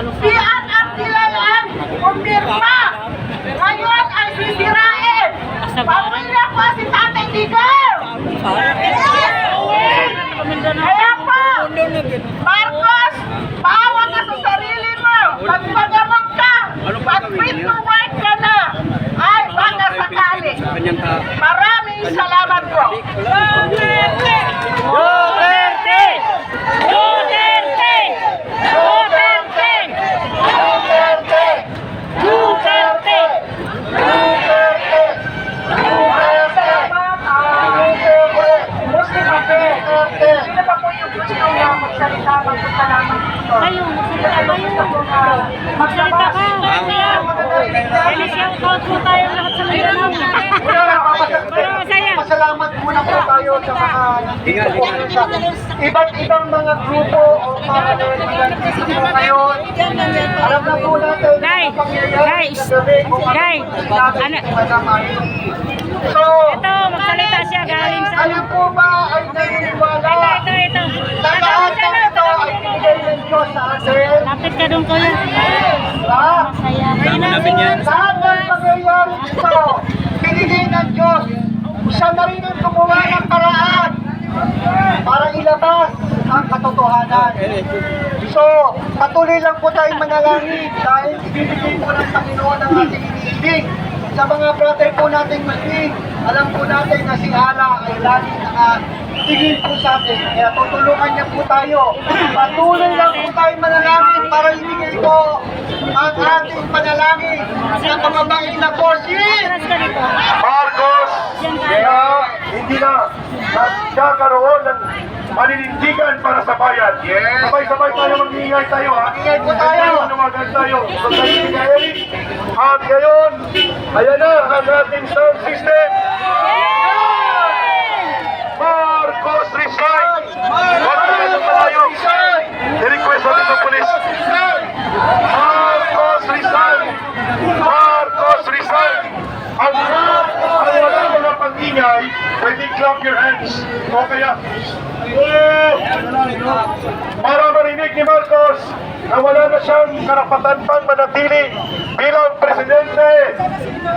Diyan ang kilalan umirma. Ngayon ay sisirain. Pamilya ko si Tatay Digol. Kaya po, Marcos, maawa ka sa sarili mo. Magpagamot ka. Mag-fit to work ka na. Ay, baka sakali. Maraming salamat po. Kayo, magsalita kayo. Magsalita ka. Any shout out po tayo lahat sa mga masaya. Pasalamat muna po tayo sa mga nandito sa iba't ibang mga grupo o mga nandito ngayon. Alam na po natin Day, Day, Day. So, ito, magsalita siya galing sa... Alam po ba ay naniniwala? Ito, ito, ito. Ito, ito, ito ng Diyos sa atin? Lapit ka doon, kuya. Masaya. Ayun na, Lahat ng pangyayari dito, binigay ng Diyos. Siya na rin ang gumawa ng paraan para ilabas ang katotohanan. So, patuloy lang po tayong manalangin dahil ibibigay po ng Panginoon ang ating iniibig. Sa mga brother po nating Muslim, alam po natin na si Allah ay lagi nakatingin po sa atin. Kaya tutulungan niya po tayo. Patuloy lang po tayong manalangin para ibigay po ang ating panalangin sa mga bahay na po si. Marcos, kaya hindi na nagkakaroon ng paninindigan para sa bayan. Sabay-sabay tayo mag-iingay tayo ha. Ingay po tayo. Manuwagan tayo. Eric. At ngayon, ayan na ang ating sound system. Marcos resign! Huwag na kayo malayo. I-request natin sa polis. Marcos resign! Marcos resign! Ang ang wala mga pag-ingay, clap your hands. O kaya, oh! para marinig ni Marcos na wala na siyang karapatan pang manatili bilang presidente.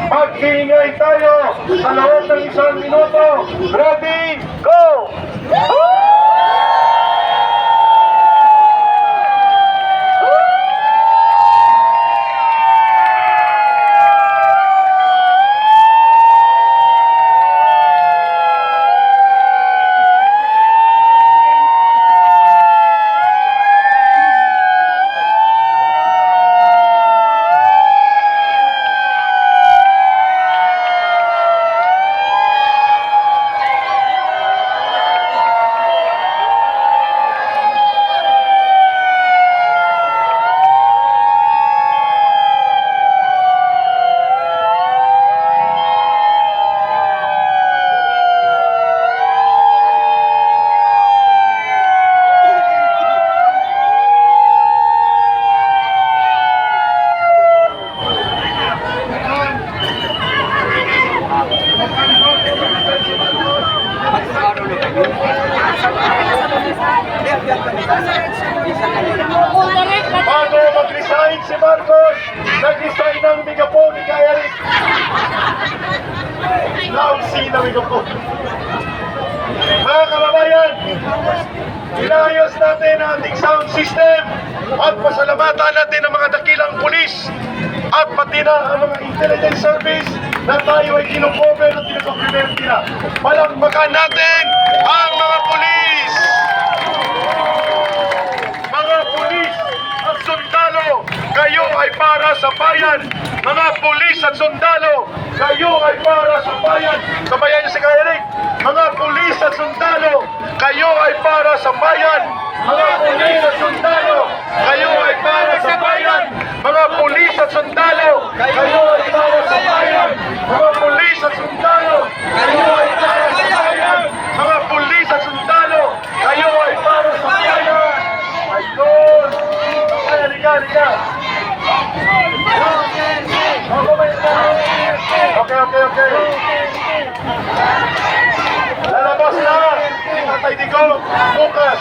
Mag-iingay tayo sa loob ng isang minuto. Ready, go! Bago mag-resign si Marcos, nag-resign ng megapone ni Eric. Loud C na megapone. Mga kababayan, inayos natin ang ating sound system at pasalamatan natin ang mga dakilang pulis at pati na ang mga intelligence service na tayo ay kinukover at kinukomplement nila. Palakpakan natin ang mga pulis! Mga pulis at sundalo, kayo ay para sa bayan. Mga pulis at sundalo, kayo ay para sa bayan. Sabayan niyo si Kaya. Mga pulis at sundalo, kayo ay para sa bayan. Mga pulis at sundalo, kayo ay para sa bayan. Mga pulis at sundalo, kayo ay para sa bayan. Mga pulis at sundalo, kayo ay para sa bayan. Mga pulis at sundalo, kayo ay para sa bayan. Ayun! Ay, halika, halika! Okay, okay, okay. Lalabas na! Tatay Digo, bukas!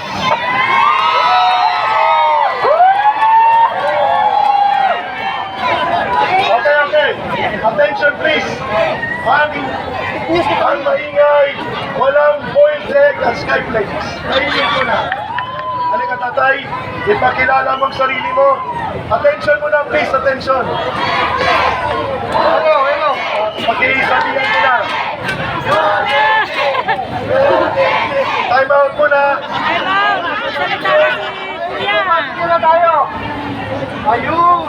Okay, okay. Attention please. Ang, ang maingay, walang boiled egg at skyflakes. Kainin ko na. Halika tatay, ipakilala mo ang sarili mo. Attention mo na please, attention. Hello, hello. Pakisabihan mo na. Time out muna. Ay, ma'am. Magsalita na si kuya. Muna tayo. Ayun.